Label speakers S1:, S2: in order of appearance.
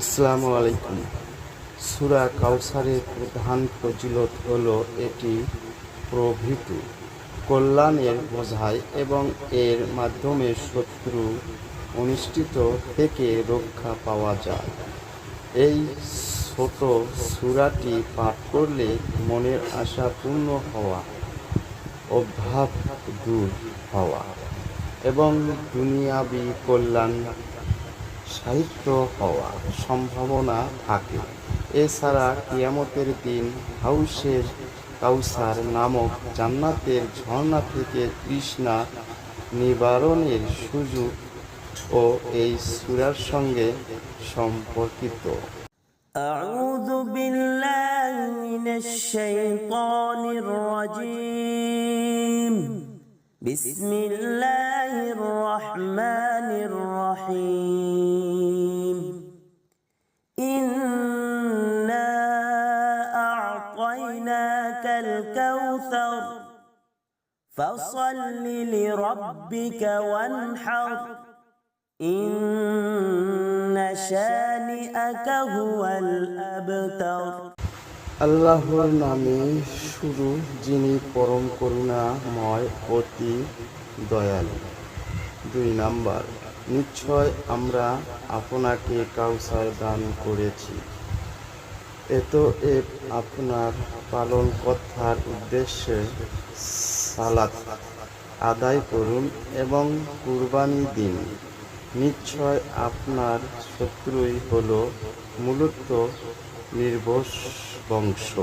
S1: আসসালামু আলাইকুম। সুরা কাউসারের প্রধান ফজিলত হল এটি প্রভৃত কল্যাণের বোঝায় এবং এর মাধ্যমে শত্রু অনুষ্ঠিত থেকে রক্ষা পাওয়া যায়। এই ছোট সুরাটি পাঠ করলে মনের আশা পূর্ণ হওয়া, অভাব দূর হওয়া এবং দুনিয়াবি কল্যাণ সাহিত্য হওয়া সম্ভাবনা থাকে এছাড়া কিয়ামতের দিন হাউসের কাউসার নামক জান্নাতের ঝর্ণা থেকে তৃষ্ণা নিবারণের সুযোগ ও এই সুরার সঙ্গে সম্পর্কিত
S2: أعوذ بالله من الشيطان الرجيم بسم الله الرحمن الرحيم أعطيناك الكوثر فصل لربك وانحر إن شانئك هو الأبتر
S1: আল্লাহর নামে শুরু যিনি পরম করুণাময় অতি দয়ালু দুই নাম্বার নিশ্চয় আমরা আপনাকে কাউসার দান করেছি এত এ আপনার পালন কথার উদ্দেশ্যে সালাত আদায় করুন এবং কুরবানি দিন। নিশ্চয় আপনার শত্রুই হল মূলত নির্বংশ বংশ।